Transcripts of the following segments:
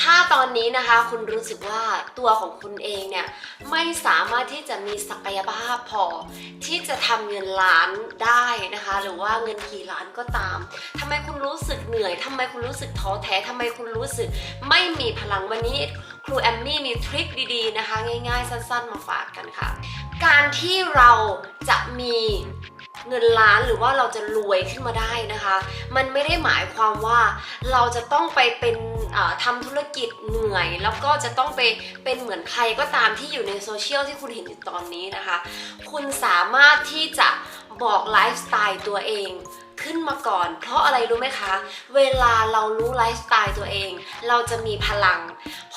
ถ้าตอนนี้นะคะคุณรู้สึกว่าตัวของคุณเองเนี่ยไม่สามารถที่จะมีศักยภาพพอ ที่จะทำเงินล้านได้นะคะ หรือว่าเงินกี่ล้านก็ตามทำไมคุณรู้สึกเหนื่อยทำไมคุณรู้สึกท้อแท้ทำไมคุณรู้สึกไม่มีพลังวันนี้ครูแอมมี่มีทริคดีๆนะคะ ง่ายๆสั้นๆมาฝากกันค่ะ การที่เราจะมี เงินล้านหรือว่าเราจะรวยขึ้นมาได้นะคะ มันไม่ได้หมายความว่าเราจะต้องไปเป็นเอ่อทำธุรกิจเหนื่อย แล้วก็จะต้องไปเป็นเหมือนใครก็ตามที่อยู่ในโซเชียลที่คุณเห็นอยู่ตอนนี้นะคะ คุณสามารถที่จะบอกไลฟ์สไตล์ตัวเองขึ้นมาก่อน เพราะอะไรรู้ไหมคะ เวลาเรารู้ไลฟ์สไตล์ตัวเอง เราจะมีพลัง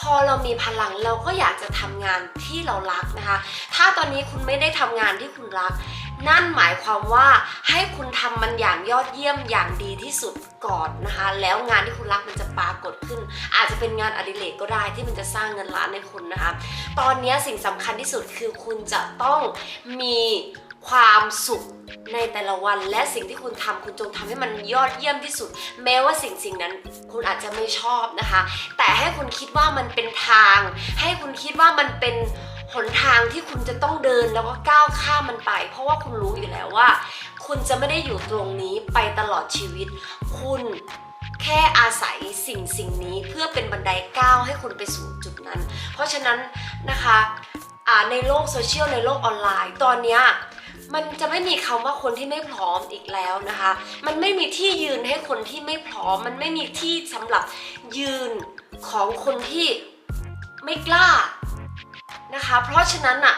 พอเรามีพลังเราก็อยากจะทำงานที่เรารักนะคะ ถ้าตอนนี้คุณไม่ได้ทำงานที่คุณรัก นั่นหมายความว่าให้คุณทำมันอย่างยอดเยี่ยมอย่างดีที่สุดก่อนนะคะ แล้วงานที่คุณรักมันจะปรากฏขึ้น อาจจะเป็นงานอดิเรกก็ได้ที่มันจะสร้างเงินล้านในคุณนะคะ ตอนนี้สิ่งสำคัญที่สุดคือคุณจะต้องมี ความสุขในแต่ละวันและสิ่งที่คุณทำคุณจงทำให้มันยอดเยี่ยมที่สุด แม้ว่าสิ่งสิ่งนั้น คุณอาจจะไม่ชอบนะคะ แต่ให้คุณคิดว่ามันเป็นทาง ให้คุณคิดว่ามันเป็นหนทางที่คุณจะต้องเดินแล้วก็ก้าวข้ามมันไป เพราะว่าคุณรู้อยู่แล้วว่า คุณจะไม่ได้อยู่ตรงนี้ไปตลอดชีวิต คุณแค่อาศัยสิ่งสิ่งนี้เพื่อเป็นบันไดก้าวให้คุณไปสู่จุดนั้น เพราะฉะนั้นนะคะในโลกโซเชียลในโลกออนไลน์ ตอนนี้ มันจะไม่มีคำว่าคนที่ไม่พร้อมอีกแล้วนะคะ มันไม่มีที่ยืนให้คนที่ไม่พร้อม มันไม่มีที่สำหรับยืนของคนที่ไม่กล้านะคะ เพราะฉะนั้นอะ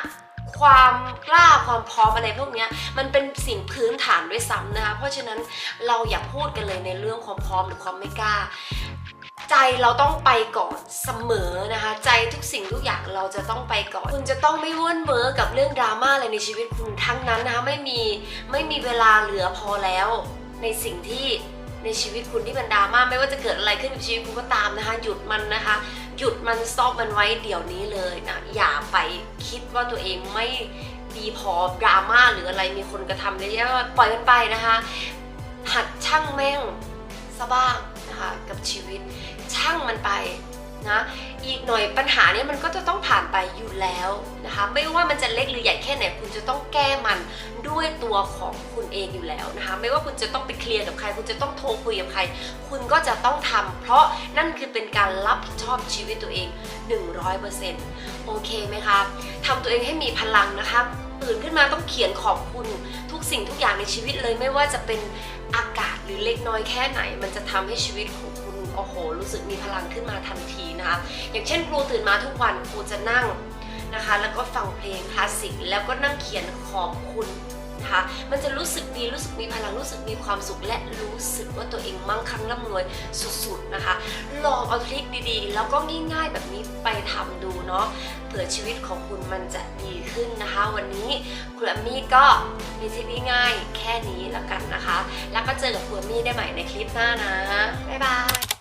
ความกล้าความพร้อมอะไรพวกนี้มันเป็นสิ่งพื้นฐานด้วยซ้ำนะคะ เพราะฉะนั้นเราอย่าพูดกันเลยในเรื่องความพร้อมหรือความไม่กล้า ใจเราต้องไปก่อนเสมอนะคะ ใจทุกสิ่งทุกอย่างเราจะต้องไปก่อน คุณจะต้องไม่ว่นเวอร์กับเรื่องดราม่าอะไรในชีวิตคุณทั้งนั้นนะคะไม่มีไม่มีเวลาเหลือพอแล้ว ในสิ่งที่ในชีวิตคุณที่เป็นดราม่าไม่ว่าจะเกิดอะไรขึ้นกับชีวิตคุณก็ตามนะคะ หยุดมันนะคะ หยุดมันสต็อปมันไว้เดี๋ยวนี้เลยนะอย่าไปคิดว่าตัวเองไม่ดีพอดราม่าหรืออะไรมีคนกระทำเยอะแยะปล่อยมันไปนะคะ หัดช่างแม่งซะบ้าง นะคะกับชีวิตช่างมันไปนะอีกหน่อยปัญหานี้มันก็จะต้องผ่านไปอยู่แล้วนะคะไม่ว่ามันจะเล็กหรือใหญ่แค่ไหนคุณจะต้องแก้มันด้วยตัวของคุณเองอยู่แล้วนะคะไม่ว่าคุณจะต้องไปเคลียร์กับใคร คุณจะต้องโทรคุยกับใคร คุณก็จะต้องทำเพราะนั่นคือเป็นการรับผิดชอบชีวิตตัวเอง 100%โอเคไหมคะทำตัวเองให้มีพลังนะคะ ตื่นขึ้นมาต้องเขียนขอบคุณทุกสิ่งทุกอย่างในชีวิตเลยไม่ว่าจะเป็นอากาศหรือเล็กน้อยแค่ไหน มันจะทำให้ชีวิตของคุณโอ้โห รู้สึกมีพลังขึ้นมาทันทีนะคะอย่างเช่นครูตื่นมาทุกวันครูจะนั่งนะคะ แล้วก็ฟังเพลงคลาสสิกแล้วก็นั่งเขียนขอบคุณ นะคะ มันจะรู้สึกดีรู้สึกมีพลังรู้สึกมีความสุข และรู้สึกว่าตัวเองมั่งคั่งร่ำรวยสุดๆนะคะ ลองเอาทริคดีๆ แล้วก็ง่ายๆแบบนี้ไปทำดูเนาะเผื่อชีวิตของคุณมันจะดีขึ้นนะคะ วันนี้ครูแอมมี่ก็มีทริคง่ายๆแค่นี้แล้วกันนะคะ แล้วก็เจอกับครูแอมี่ได้ใหม่ในคลิปหน้านะบ๊ายบาย